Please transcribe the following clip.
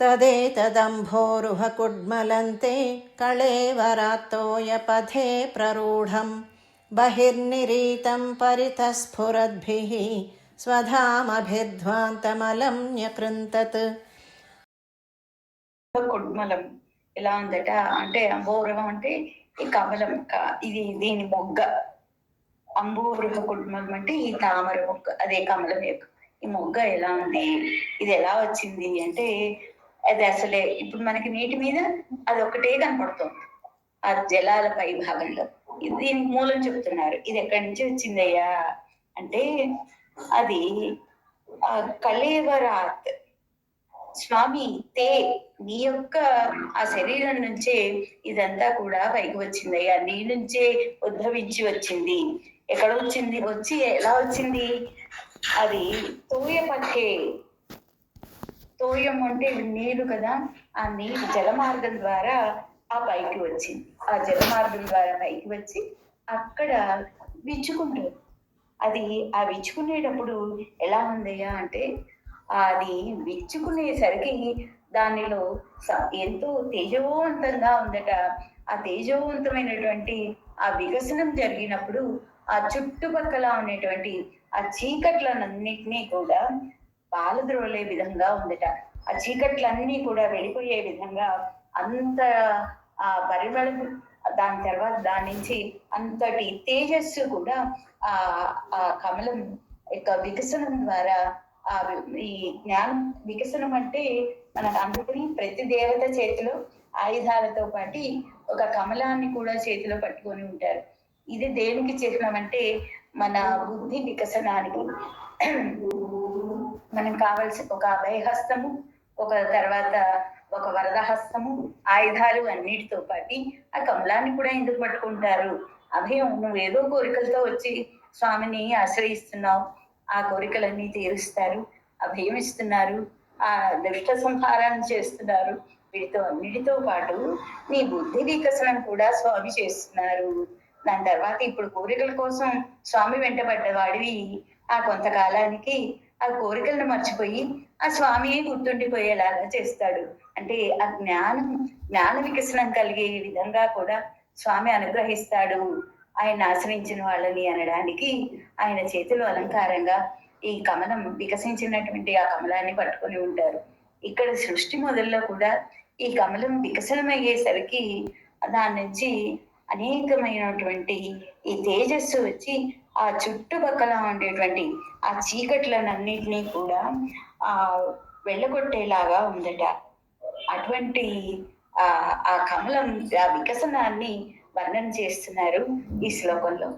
तदेतदम्भोरुहकुड्मलन्ते कळेवरात्तोयपथे प्ररूढं बहिर्निरीतं परितः स्फुरद्भिः स्वधामभिध्वान्तमलं न्यकृन्तत् కుడ్మలం ఎలా ఉందట అంటే అంబోరుహం అంటే ఈ కమలం క- ఇది దీని మొగ్గ అంబూరుహ కుడ్మలం అంటే ఈ తామర మొగ్గ అదే కమలం యొక్క ఈ మొగ్గ ఎలా ఉంది ఇది ఎలా వచ్చింది అంటే అది అసలే ఇప్పుడు మనకి నీటి మీద అది ఒకటే కనపడుతుంది. ఆ జలాల పై భాగంలో. దీనికి మూలం చెప్తున్నారు ఇది ఎక్కడి నుంచి వచ్చిందయ్యా? అంటే అది కలేవరాత్ స్వామి తే నీ యొక్క ఆ శరీరం నుంచే ఇదంతా కూడా పైకి వచ్చిందయ్యా. నీ నుంచే ఉద్భవించి వచ్చింది. ఎక్కడ వచ్చింది? వచ్చి ఎలా వచ్చింది? అది తోయపథే తోయం అంటే నీరు కదా. ఆ నీరు జలమార్గం ద్వారా ఆ పైకి వచ్చింది. ఆ జలమార్గం ద్వారా పైకి వచ్చి అక్కడ విచ్చుకుంటుంది. అది ఆ విచ్చుకునేటప్పుడు ఎలా ఉందయ్యా అంటే అది విచ్చుకునేసరికి దానిలో ఎంతో తేజవంతంగా ఉందట. ఆ తేజవంతమైనటువంటి ఆ వికసనం జరిగినప్పుడు ఆ చుట్టుపక్కల ఉండేటువంటి ఆ చీకట్లనన్నిటినీ కూడా పాలద్రోలే విధంగా ఉందట. ఆ చీకట్లన్నీ కూడా వెళ్ళిపోయే విధంగా అంత ఆ పరిమళం దాని తర్వాత దాని నుంచి అంతటి తేజస్సు కూడా ఆ ఆ కమలం యొక్క వికసనం ద్వారా ఆ ఈ జ్ఞానం వికసనం అంటే మనకు అందుకని ప్రతి దేవత చేతిలో ఆయుధాలతో పాటు ఒక కమలాన్ని కూడా చేతిలో పట్టుకొని ఉంటారు. ఇది దేనికి చిహ్నం అంటే మన బుద్ధి వికసనానికి. మనం కావలసిన ఒక అభయహస్తము ఒక తర్వాత ఒక వరదహస్తము ఆయుధాలు అన్నిటితో పాటి ఆ కమలాన్ని కూడా ఎందుకు పట్టుకుంటారు? అభయం నువ్వు ఏదో కోరికలతో వచ్చి స్వామిని ఆశ్రయిస్తున్నావు. ఆ కోరికలన్నీ తీరుస్తారు. అభయం ఇస్తున్నారు. ఆ దుష్ట సంహారాన్ని చేస్తున్నారు. వీటితో అన్నిటితో పాటు నీ బుద్ధి వికసనం కూడా స్వామి చేస్తున్నారు. దాని తర్వాత ఇప్పుడు కోరికల కోసం స్వామి వెంటబడ్డ వాడివి ఆ కొంతకాలానికి ఆ కోరికలను మర్చిపోయి ఆ స్వామియే గుర్తుండిపోయేలాగా చేస్తాడు. అంటే ఆ జ్ఞానం జ్ఞాన వికసనం కలిగే విధంగా కూడా స్వామి అనుగ్రహిస్తాడు. ఆయన ఆశ్రయించిన వాళ్ళని అనడానికి ఆయన చేతులు అలంకారంగా ఈ కమలం వికసించినటువంటి ఆ కమలాన్ని పట్టుకొని ఉంటారు. ఇక్కడ సృష్టి మొదల్లో కూడా ఈ కమలం వికసనమయ్యేసరికి దాని నుంచి అనేకమైనటువంటి ఈ తేజస్సు వచ్చి ఆ చుట్టుపక్కల ఉండేటువంటి ఆ చీకట్లనన్నిటినీ కూడా ఆ వెళ్ళగొట్టేలాగా ఉందట. అటువంటి ఆ ఆ కమలం ఆ వికసనాన్ని వర్ణన చేస్తున్నారు ఈ శ్లోకంలో.